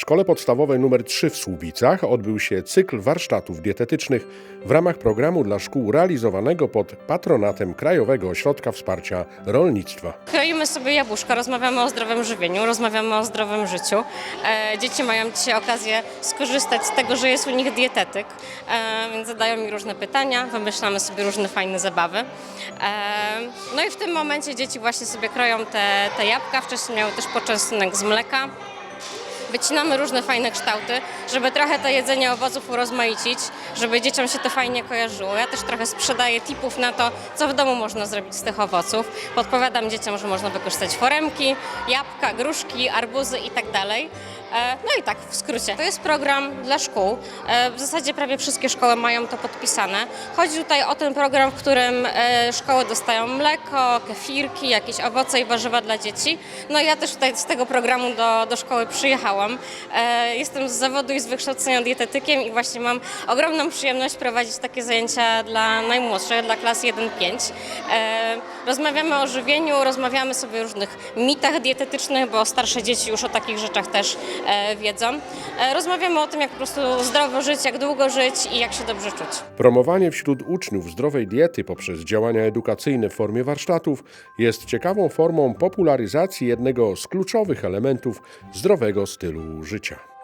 szkole podstawowej nr 3 w Słubicach odbył się cykl warsztatów dietetycznych w ramach programu dla szkół realizowanego pod patronatem Krajowego Ośrodka Wsparcia Rolnictwa. Kroimy sobie jabłuszka, rozmawiamy o zdrowym żywieniu, rozmawiamy o zdrowym życiu. E, dzieci mają dzisiaj okazję skorzystać z tego, że jest u nich dietetyk, e, więc zadają mi różne pytania, wymyślamy sobie różne fajne zabawy. E, no i w tym momencie dzieci właśnie sobie kroją te, te jabłka, wcześniej miały też poczęstunek z mleka. Wycinamy różne fajne kształty, żeby trochę to jedzenie owoców urozmaicić, żeby dzieciom się to fajnie kojarzyło. Ja też trochę sprzedaję tipów na to, co w domu można zrobić z tych owoców. Podpowiadam dzieciom, że można wykorzystać foremki, jabłka, gruszki, arbuzy i tak No i tak w skrócie. To jest program dla szkół. E, W zasadzie prawie wszystkie szkoły mają to podpisane. Chodzi tutaj o ten program, w którym e, szkoły dostają mleko, kefirki, jakieś owoce i warzywa dla dzieci. No ja też tutaj z tego programu do, do szkoły przyjechałam. E, Jestem z zawodu i z wykształcenia dietetykiem i właśnie mam ogromną przyjemność prowadzić takie zajęcia dla najmłodszych, dla klas 1-5. E, Rozmawiamy o żywieniu, rozmawiamy sobie o różnych mitach dietetycznych, bo starsze dzieci już o takich rzeczach też e, wiedzą. E, Rozmawiamy o tym, jak po prostu zdrowo żyć, jak długo żyć i jak się dobrze czuć. Promowanie wśród uczniów zdrowej diety poprzez działania edukacyjne w formie warsztatów jest ciekawą formą popularyzacji jednego z kluczowych elementów zdrowego stylu życia.